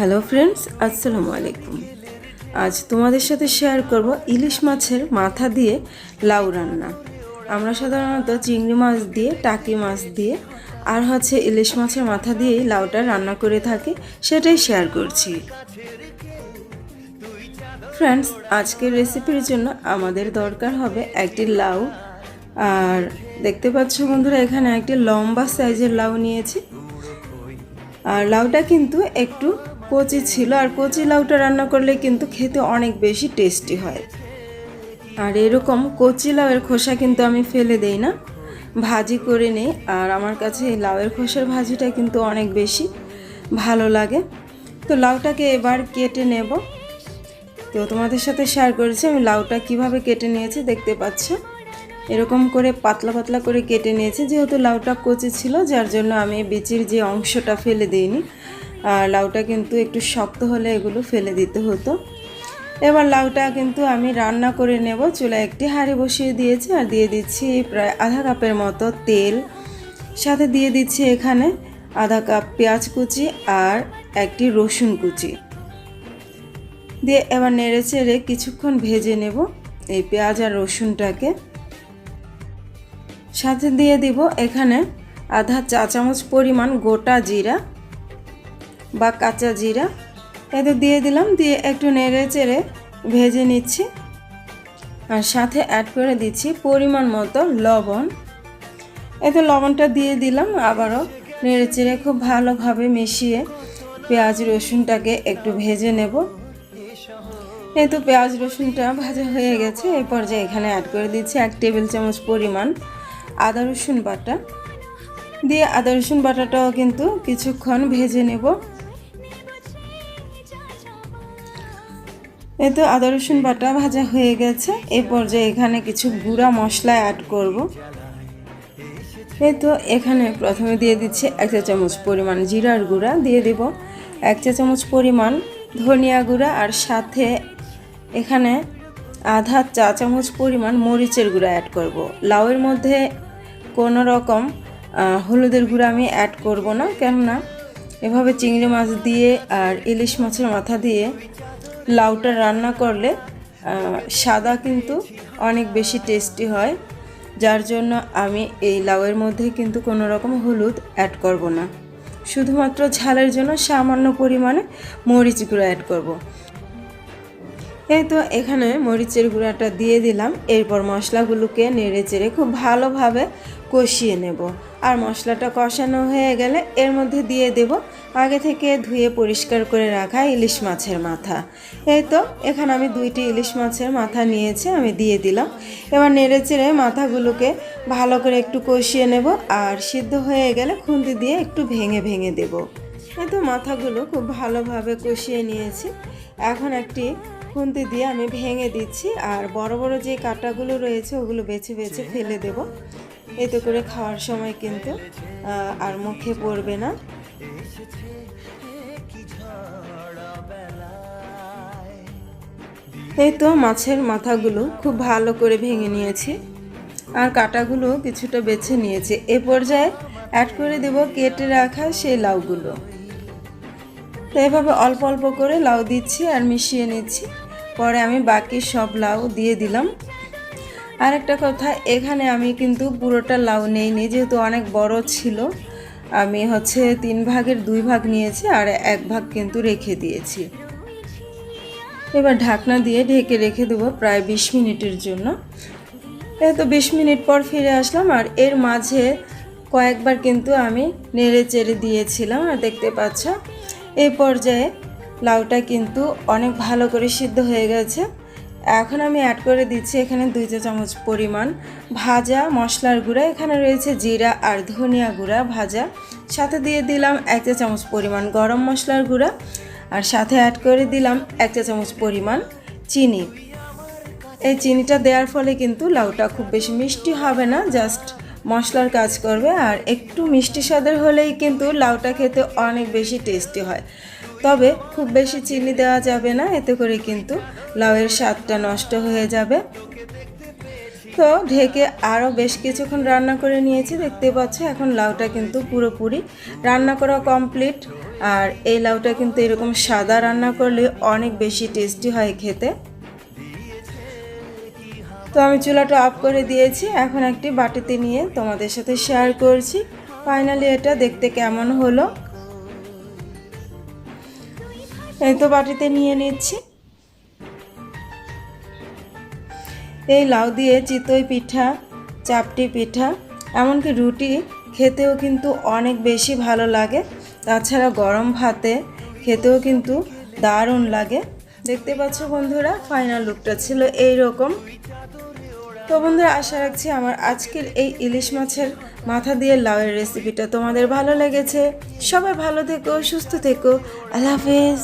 Hello friends আসসালামু আলাইকুম আজ তোমাদের সাথে শেয়ার করব ইলিশ মাছের মাথা দিয়ে লাউ রান্না। আমরা সাধারণত চিংড়ি মাছ দিয়ে, টাকি মাছ দিয়ে আর হচ্ছে ইলিশ মাছের মাথা দিয়েই লাউটা রান্না করে থাকি, সেটাই শেয়ার করছি। ফ্রেন্ডস আজকের রেসিপির জন্য আমাদের দরকার হবে একটি লাউ। আর দেখতে পাচ্ছ বন্ধুরা, এখানে একটি লম্বা সাইজের লাউ নিয়েছি। আর লাউটা কিন্তু একটু কচি ছিল আর কচি লাউটা রান্না করলে কিন্তু খেতে অনেক বেশি টেস্টি হয়। আর এরকম কচি লাউয়ের খোসা কিন্তু আমি ফেলে দেই না। ভাজি করে নেই আর আমার কাছে এই লাউয়ের খোসার ভাজিটা কিন্তু অনেক বেশি ভালো লাগে। তো লাউটাকে এবার কেটে নেব। তো তোমাদের সাথে শেয়ার করেছি আমি লাউটা কীভাবে কেটে নিয়েছি, দেখতে পাচ্ছ? এরকম করে পাতলা পাতলা করে কেটে নিয়েছি, যেহেতু লাউটা কচি ছিল, যার জন্য আমি বিচির যে অংশটা ফেলে দিইনি লাউটা কিন্তু একটু শক্ত হলে এগুলো ফেলে দিতে হতো। এবার লাউটা কিন্তু আমি রান্না করে নেব। চুলায় একটি হাঁড়ি বসিয়ে দিয়েছি আর দিয়ে দিচ্ছি প্রায় আধা কাপের মতো তেল। সাথে দিয়ে দিচ্ছি এখানে আধা কাপ পেঁয়াজ কুচি আর একটি রসুন কুচি। দিয়ে এবার নেড়ে চেড়ে কিছুক্ষণ ভেজে নেব এই পেঁয়াজ আর রসুনটাকে। সাথে দিয়ে দিব এখানে আধা চা চামচ পরিমাণ গোটা জিরা। বা কাঁচা জিরা, এতে দিয়ে দিলাম, দিয়ে একটু নেড়ে চেড়ে ভেজে নিচ্ছি। আর সাথে অ্যাড করে দিচ্ছি পরিমাণ মতো লবণ। এতে লবণটা দিয়ে দিলাম আবারও নেড়ে চেড়ে খুব ভালোভাবে মিশিয়ে পেঁয়াজ রসুনটাকে একটু ভেজে নেব। এই তো পেঁয়াজ রসুনটা ভাজা হয়ে গেছে। এই পর্যায়ে এখানে অ্যাড করে দিচ্ছি এক টেবিল চামচ পরিমাণ আদা রসুন বাটা। দিয়ে আদা রসুন বাটাটাও কিন্তু কিছুক্ষণ ভেজে নেব। এই তো আদা, রসুন বাটা ভাজা হয়ে গেছে। এই পর্যায়ে এখানে কিছু গুঁড়া মশলা অ্যাড করব। এই তো এখানে প্রথমে দিয়ে দিচ্ছি এক চা চামচ পরিমাণ জিরার গুঁড়া দিয়ে দেব। এক চা চামচ পরিমাণ ধনিয়া গুঁড়া আর সাথে এখানে আধা চা চামচ পরিমাণ মরিচের গুঁড়া অ্যাড করব। লাউয়ের মধ্যে কোনো রকম হলুদের গুঁড়া আমি অ্যাড করব না, কেননা এভাবে চিংড়ি মাছ দিয়ে আর ইলিশ মাছের মাথা দিয়ে লাউটা রান্না করলে সাদা কিন্তু অনেক বেশি টেস্টি হয় যার জন্য আমি এই লাউয়ের মধ্যে কিন্তু কোনো রকম হলুদ অ্যাড করব না শুধুমাত্র ঝালের জন্য সামান্য পরিমাণে মরিচ গুঁড়ো অ্যাড করব। এই তো এখানে মরিচের গুঁড়াটা দিয়ে দিলাম। এরপর মশলাগুলোকে নেড়ে চেড়ে খুব ভালোভাবে কষিয়ে নেব। আর মশলাটা কষানো হয়ে গেলে এর মধ্যে দিয়ে দেব আগে থেকে ধুয়ে পরিষ্কার করে রাখা ইলিশ মাছের মাথা। এই তো এখানে আমি দুইটি ইলিশ মাছের মাথা নিয়েছি, আমি দিয়ে দিলাম। এবার নেড়ে চেড়ে মাথাগুলোকে ভালো করে একটু কষিয়ে নেব আর সিদ্ধ হয়ে গেলে খুন্তি দিয়ে একটু ভেঙে ভেঙে দেব। এই তো মাথাগুলো খুব ভালোভাবে কষিয়ে নিয়েছি। এখন একটি খুন্তি দিয়ে আমি ভেঙে দিচ্ছি আর বড় বড় যে কাটাগুলো রয়েছে ওগুলো বেছে বেছে ফেলে দেব। এতে করে খাওয়ার সময় কিন্তু আর মুখে পড়বে না। এই তো মাছের মাথাগুলো খুব ভালো করে ভেঙে নিয়েছি আর কাটাগুলো কিছুটা বেছে নিয়েছি। এ পর্যায়ে অ্যাড করে দেব কেটে রাখা সেই লাউগুলো। তো এভাবে অল্প অল্প করে লাউ দিচ্ছি আর মিশিয়ে নিচ্ছি। পরে আমি বাকি সব লাউ দিয়ে দিলাম। আর একটা কথা, এখানে আমি কিন্তু পুরোটা লাউ নেইনি, যেহেতু অনেক বড় ছিল। আমি হচ্ছে তিন ভাগের দুই ভাগ নিয়েছি আর এক ভাগ কিন্তু রেখে দিয়েছি। এবার ঢাকনা দিয়ে ঢেকে রেখে দেবো প্রায় বিশ মিনিটের জন্য। তো বিশ মিনিট পর ফিরে আসলাম আর এর মাঝে কয়েকবার কিন্তু আমি নেড়ে চেড়ে দিয়েছিলাম, আর দেখতে পাচ্ছ এই পর্যায়ে লাউটা কিন্তু অনেক ভালো করে সিদ্ধ হয়ে গেছে। এখন আমি অ্যাড করে দিচ্ছি এখানে দুই চা চামচ পরিমাণ ভাজা মশলার গুঁড়া। এখানে রয়েছে জিরা আর ধনিয়া গুঁড়া ভাজা। সাথে দিয়ে দিলাম এক চা চামচ পরিমাণ গরম মশলার গুঁড়া। আর সাথে অ্যাড করে দিলাম এক চা চামচ পরিমাণ চিনি। এই চিনিটা দেওয়ার ফলে কিন্তু লাউটা খুব বেশি মিষ্টি হবে না, জাস্ট মশলার কাজ করবে আর একটু মিষ্টি স্বাদের হলেই কিন্তু লাউটা খেতে অনেক বেশি টেস্টি হয়। তবে খুব বেশি চিনি দেওয়া যাবে না, এতে করে কিন্তু লাউয়ের স্বাদটা নষ্ট হয়ে যাবে। তো ঢেকে আরও বেশ কিছুক্ষণ রান্না করে নিয়েছি, দেখতে পাচ্ছ এখন লাউটা কিন্তু পুরোপুরি রান্না করা কমপ্লিট আর এই লাউটা কিন্তু এরকম সাদা রান্না করলে অনেক বেশি টেস্টি হয় খেতে। তো আমি চুলাটা অফ করে দিয়েছি। এখন একটি বাটিতে নিয়ে তোমাদের সাথে শেয়ার করছি। ফাইনালি এটা দেখতে কেমন হলো। এই তো বাটিতে নিয়ে নিচ্ছি। এই লাউ দিয়ে চিতই পিঠা, চাপটি পিঠা, এমনকি রুটি খেতেও কিন্তু অনেক বেশি ভালো লাগে। তাছাড়া গরম ভাতে খেতেও কিন্তু দারুণ লাগে। দেখতে পাচ্ছ বন্ধুরা ফাইনাল লুকটা ছিল এই রকম তো বন্ধুরা, আশা রাখছি আমার আজকের এই ইলিশ মাছের মাথা দিয়ে লাউয়ের রেসিপিটা তোমাদের ভালো লেগেছে। সবাই ভালো থেকো, সুস্থ থেকো। আল্লাহ হাফেজ।